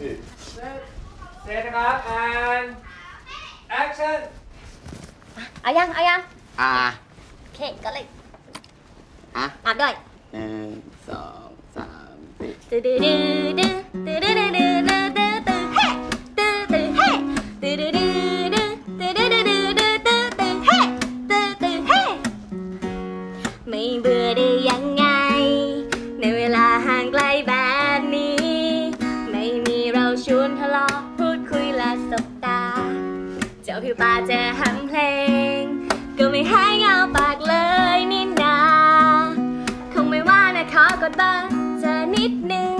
พี่เสร็จนะครับ and action เอายังเอายังอ่าโอเคก็เลยอะอาบด้วยหนึ่งสองสามสี่ตื้อดื้อดื้อดื้อตื้อดื้อดื้อดื้อดื้อดื้อตื้อเฮ้ตื้อตื้อเฮ้ตื้อดื้อดื้อดื้อตื้อดื้อดื้อดื้อดื้อตื้อตื้อเฮ้ตื้อตื้อเฮ้ไม่เบื่อได้ยัง วนทะเลาะพูดคุยและสบตา เจ้าผิวปาเจอหำเพลง ก็ไม่หายเงาปากเลยนี่นาคงไม่ว่านะขอกดเบอร์เธอนิดนึง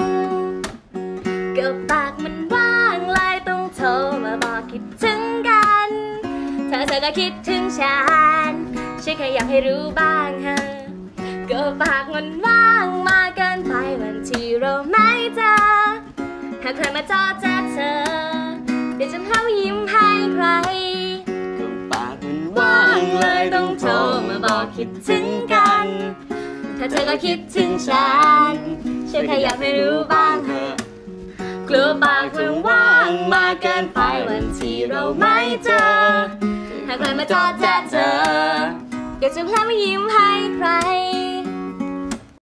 ก็ปากมันว่างเลยต้องโทรมาบอกคิดถึงกันเธอเธอก็คิดถึงฉันฉันแค่อยากให้รู้บ้างเฮะก็ปากมันว่างมากเกินไปวันที่เราไม่เจอาใครมาจอเจอเธอ เดี๋ยวจะพาว่ายิ้มให้ใคร ก็ปากมันว่างเลยต้องโทรมาบอกคิดถึงกัน ถ้าเธอก็คิดถึงฉันฉันแค่อยากให้รู้บ้างเถอะกลัวปากมันว่างมากเกินไปวันที่เราไม่เจอหาใครมาจอดจะเจอเดี๋ยวจะพลาดมายิ้มให้ใคร